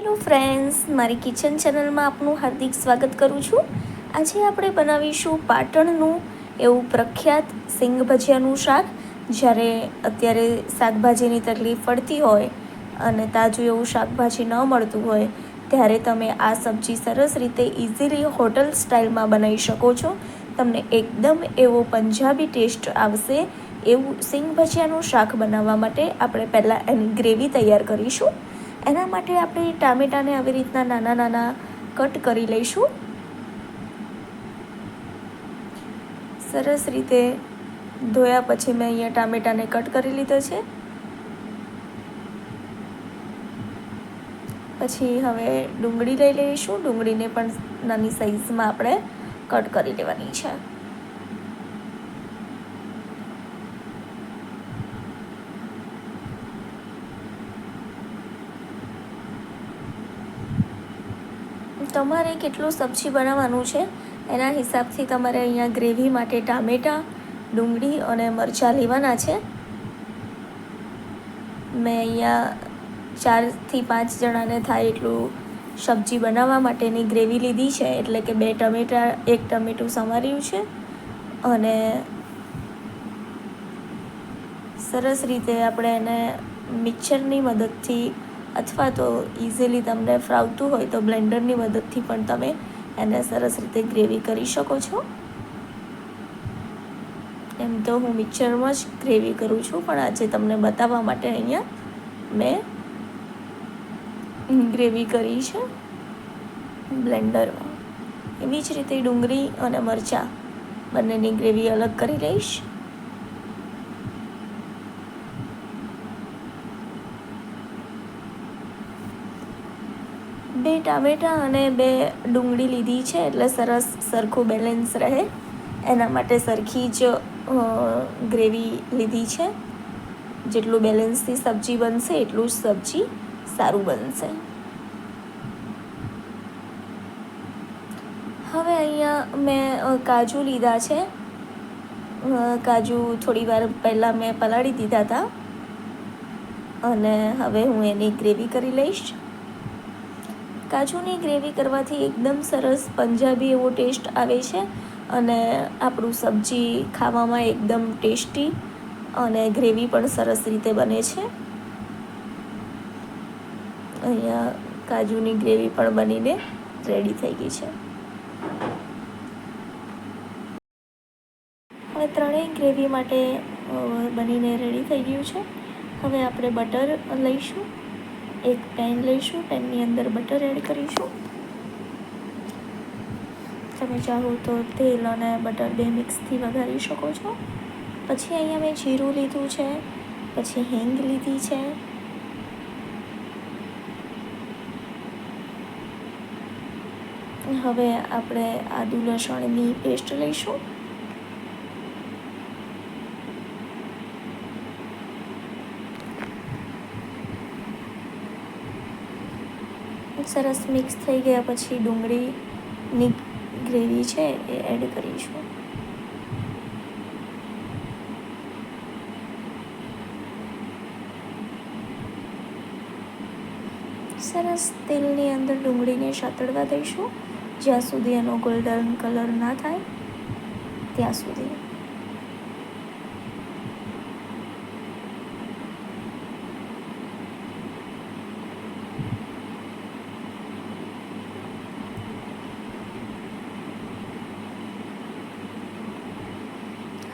Hello friends મારી kitchen ચેનલમાં આપનું હાર્દિક સ્વાગત કરું છું. આજે આપણે બનાવીશું પાટણનું એવું પ્રખ્યાત સિંગ ભજીયાનું શાક. જ્યારે અત્યારે શાકભાજીની તકલીફ પડતી હોય અને તાજું એવું શાકભાજી ન મળતું હોય, ત્યારે તમે આ સબ્જી સરસ રીતે ઇઝીલી હોટલ સ્ટાઇલમાં બનાવી શકો છો. તમને એકદમ એવો પંજાબી ટેસ્ટ આવશે. એવું સિંગ ભજીયાનું શાક બનાવવા માટે આપણે પહેલાં એની ગ્રેવી તૈયાર કરીશું. એના માટે આપણે ટામેટાને આવી રીતના નાના નાના કટ કરી લઈશું. સરસ રીતે ધોયા પછી મેં અહીંયા ટામેટાને કટ કરી લીધો છે. પછી હવે ડુંગળી લઈ લઈશું. ડુંગળીને પણ નાની સાઈઝમાં આપણે કટ કરી લેવાની છે. તમારે કેટલું સબ્જી બનાવવાનું છે? એના હિસાબથી તમારે અહીંયા ગ્રેવી માટે ટામેટાં, ડુંગળી અને મરચાં લેવાના છે. મેં અહીંયા ચારથી પાંચ જણાને થાય એટલું સબ્જી બનાવવા માટેની ગ્રેવી લીધી છે, એટલે કે બે ટમેટાં, એક ટમેટું સમાર્યું છે. અને સરસ રીતે આપણે એને મિક્સરની મદદથી અથવા તો ઇઝીલી તમને ફ્રાવતું હોય તો બ્લેન્ડરની મદદથી પણ તમે એને સરસ રીતે ગ્રેવી કરી શકો છો. એમ તો હું મિક્સરમાં જ ગ્રેવી કરું છું, પણ આજે તમને બતાવવા માટે અહીંયા મેં ગ્રેવી કરી છે બ્લેન્ડરમાં એવી જ રીતે ડુંગળી અને મરચાં બંનેની ગ્રેવી અલગ કરી લઈશ. બે ટામેટાં અને બે ડુંગળી લીધી છે, એટલે સરસ સરખું બેલેન્સ રહે. એના માટે સરખી જ ગ્રેવી લીધી છે. જેટલું બેલેન્સથી સબ્જી બનશે, એટલું જ સબ્જી સારું બનશે. હવે અહીંયા મેં કાજુ લીધા છે. કાજુ થોડી વાર પહેલાં મેં પલાળી દીધા હતા. અને હવે હું એની ગ્રેવી કરી લઈશ. કાજુની ગ્રેવી કરવાથી એકદમ સરસ પંજાબી એવો ટેસ્ટ આવે છે અને આપણું સબ્જી ખાવામાં એકદમ ટેસ્ટી અને ગ્રેવી પણ સરસ રીતે બને છે. અહીંયા કાજુની ગ્રેવી પણ બનીને રેડી થઈ ગઈ છે. હવે ત્રણેય ગ્રેવી માટે બનીને રેડી થઈ ગયું છે. હવે આપણે બટર લઈશું. એક પેન લઈશું પેનની અંદર બટર એડ કરીશું. તમે ચાહો તો તેલ અને બટર બે મિક્સથી વઘારી શકો છો. પછી અહીંયા મેં જીરું લીધું છે, પછી હિંગ લીધી છે. હવે આપણે આદુ લસણની પેસ્ટ લઈશું. સરસ મિક્સ થઈ ગયા પછી ડુંગળીની ગ્રેવી છે એ એડ કરીશું. સરસ તેલની અંદર ડુંગળીને શતડવા દઈશું. જ્યાં સુધી એનો ગોલ્ડન કલર ના થાય, ત્યાં સુધી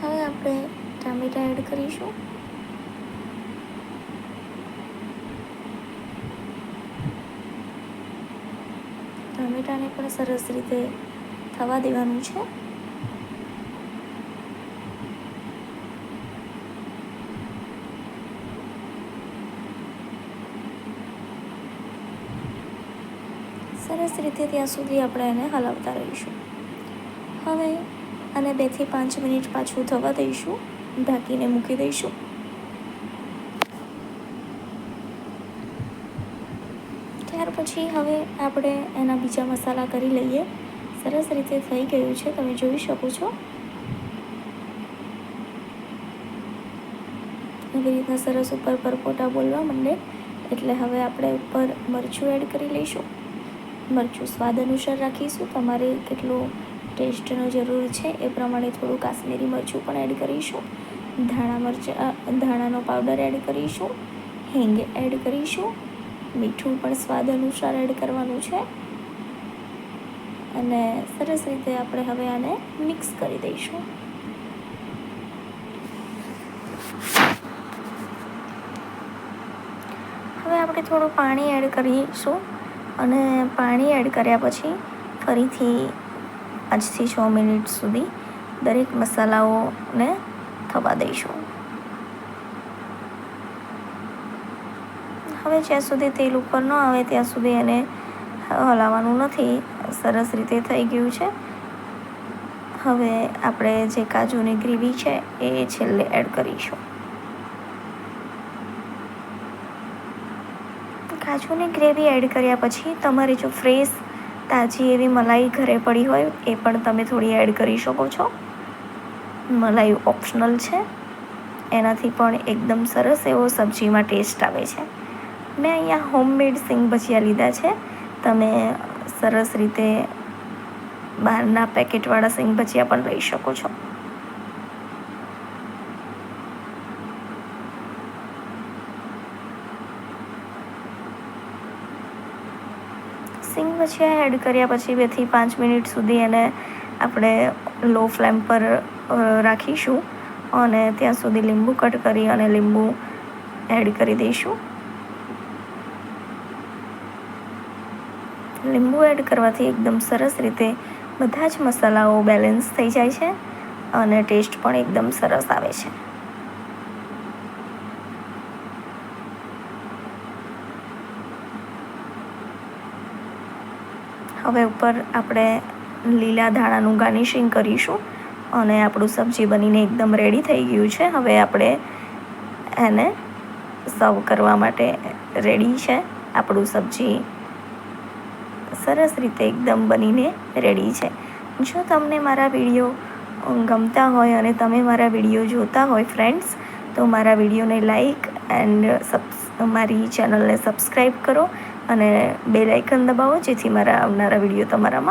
હવે આપણે ટામેટા એડ કરીશું. ટામેટાને પણ સરસ રીતે થવા દેવાનું છે. સરસ રીતે ત્યાં સુધી આપણે એને હલાવતા રહીશું. હવે અને બેથી પાંચ મિનિટ પાછું થવા દઈશું. ઢાંકીને મૂકી દઈશું. ત્યાર પછી હવે આપણે એના બીજા મસાલા કરી લઈએ. સરસ રીતે થઈ ગયું છે, તમે જોઈ શકો છો. એવી રીતના સરસ ઉપર પરપોટા બોલવા માંડે. એટલે હવે આપણે ઉપર મરચું એડ કરી લઈશું. મરચું સ્વાદ અનુસાર રાખીશું. તમારે કેટલું ટેસ્ટનો જરૂર છે. એ પ્રમાણે થોડું કાશ્મીરી મરચું પણ એડ કરીશું. ધાણા મરચાં ધાણાનો પાવડર એડ કરીશું. હિંગ એડ કરીશું. મીઠું પણ સ્વાદ અનુસાર એડ કરવાનું છે. અને સરસ રીતે આપણે હવે આને મિક્સ કરી દઈશું. હવે આપણે થોડું પાણી એડ કરીશું. અને પાણી એડ કર્યા પછી ફરીથી પાંચથી છ મિનિટ સુધી દરેક મસાલાઓને થવા દઈશું. હવે જ્યાં સુધી તેલ ઉપર ન આવે ત્યાં સુધી એને હલાવવાનું નથી. સરસ રીતે થઈ ગયું છે. હવે આપણે જે કાજુની ગ્રેવી છે એ છેલ્લે એડ કરીશું. કાજુની ગ્રેવી એડ કર્યા પછી તમારે જો ફ્રેશ તાજી એવી મલાઈ ઘરે પડી હોય, એ પણ તમે થોડી એડ કરી શકો છો. મલાઈ ઓપ્શનલ છે. એનાથી પણ એકદમ સરસ એવો સબ્જીમાં ટેસ્ટ આવે છે. મેં અહીંયા હોમમેડ સિંગ ભજીયા લીધા છે. તમે સરસ રીતે બહારના પેકેટવાળા સિંગ ભજીયા પણ લઈ શકો છો. સિંગ પછી એડ કર્યા પછી બેથી પાંચ મિનિટ સુધી એને આપણે લો ફ્લેમ પર રાખીશું અને ત્યાં સુધી લીંબુ કટ કરી અને લીંબુ એડ કરી દઈશું. લીંબુ એડ કરવાથી એકદમ સરસ રીતે બધા જ મસાલાઓ બેલેન્સ થઈ જાય છે અને ટેસ્ટ પણ એકદમ સરસ આવે છે. હવે ઉપર આપણે લીલા ધાણાનું ગાર્નિશિંગ કરીશું અને આપણું સબ્જી બનીને એકદમ રેડી થઈ ગયું છે. હવે આપણે એને સર્વ કરવા માટે રેડી છે. આપણું સબ્જી સરસ રીતે એકદમ બનીને રેડી છે. જો તમને મારા વીડિયો ગમતા હોય અને તમે મારા વીડિયો જોતા હોય ફ્રેન્ડ્સ તો મારા વિડીયોને લાઈક એન્ડ સબ્સ મારી ચેનલને સબસ્ક્રાઈબ કરો. અને બેલ આઇકન દબાવો જેથી મારા આવનારા વીડિયો તમારામાં